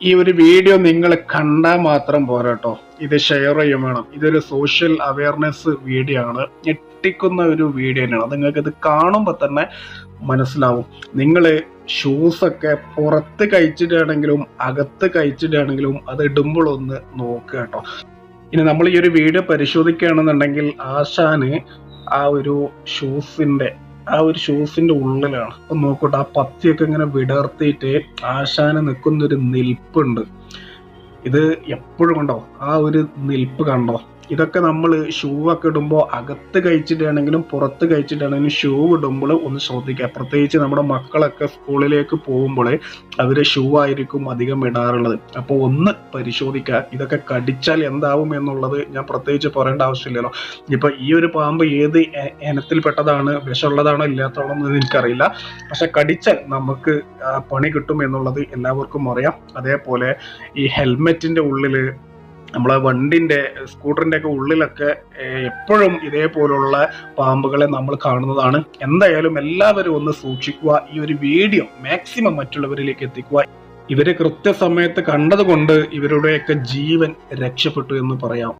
ഈ ഒരു വീഡിയോ നിങ്ങൾ കണ്ടാൽ മാത്രം പോരാട്ടോ ഇത് ഷെയർ ചെയ്യും വേണം. ഇതൊരു സോഷ്യൽ അവയർനെസ് വീഡിയോ ആണ്. ഞെട്ടിക്കുന്ന ഒരു വീഡിയോ തന്നെയാണ്. നിങ്ങൾക്ക് ഇത് കാണുമ്പോൾ തന്നെ മനസ്സിലാവും. നിങ്ങൾ ഷൂസൊക്കെ പുറത്ത് കഴിച്ചിട്ടാണെങ്കിലും അകത്ത് കഴിച്ചിട്ടാണെങ്കിലും അത് ഇടുമ്പോഴൊന്ന് നോക്കുക കേട്ടോ ഇനി നമ്മൾ ഈ ഒരു വീഡിയോ പരിശോധിക്കുകയാണെന്നുണ്ടെങ്കിൽ ആശാന് ആ ഒരു ഷൂസിന്റെ ആ ഒരു ഷൂസിന്റെ ഉള്ളിലാണ്. അപ്പൊ നോക്കൂട്ടെ ആ പത്തിയൊക്കെ ഇങ്ങനെ വിടർത്തിയിട്ട് ആശാനെ നിൽക്കുന്ന ഒരു നിൽപ്പുണ്ട്. ഇത് എപ്പോഴും കണ്ടോ? ആ ഒരു നിൽപ്പ് കണ്ടോ? ഇതൊക്കെ നമ്മൾ ഷൂ ഒക്കെ ഇടുമ്പോൾ അകത്ത് കഴിച്ചിട്ടാണെങ്കിലും പുറത്ത് കഴിച്ചിട്ടാണെങ്കിലും ഷൂ ഇടുമ്പോൾ ഒന്ന് ശ്രദ്ധിക്കുക. പ്രത്യേകിച്ച് നമ്മുടെ മക്കളൊക്കെ സ്കൂളിലേക്ക് പോകുമ്പോൾ അവർ ഷൂ ആയിരിക്കും അധികം ഇടാറുള്ളത്. അപ്പോൾ ഒന്ന് പരിശോധിക്കുക. ഇതൊക്കെ കടിച്ചാൽ എന്താവും എന്നുള്ളത് ഞാൻ പ്രത്യേകിച്ച് പറയേണ്ട ആവശ്യമില്ലല്ലോ. ഇപ്പം ഈ ഒരു പാമ്പ് ഏത് ഇനത്തിൽപ്പെട്ടതാണ് വിഷമുള്ളതാണോ ഇല്ലാത്തതാണോ എന്ന് എനിക്കറിയില്ല. പക്ഷെ കടിച്ചാൽ നമുക്ക് പണി കിട്ടും എന്നുള്ളത് എല്ലാവർക്കും അറിയാം. അതേപോലെ ഈ ഹെൽമെറ്റിന്റെ ഉള്ളിൽ നമ്മളെ വണ്ടിന്റെ സ്കൂട്ടറിന്റെ ഒക്കെ ഉള്ളിലൊക്കെ എപ്പോഴും ഇതേപോലുള്ള പാമ്പുകളെ നമ്മൾ കാണുന്നതാണ്. എന്തായാലും എല്ലാവരും ഒന്ന് സൂക്ഷിക്കുക. ഈ ഒരു വീഡിയോ മാക്സിമം മറ്റുള്ളവരിലേക്ക് എത്തിക്കുക. ഇവരെ കൃത്യസമയത്ത് കണ്ടതുകൊണ്ട് ഇവരുടെയൊക്കെ ജീവൻ രക്ഷപ്പെട്ടു എന്ന് പറയാം.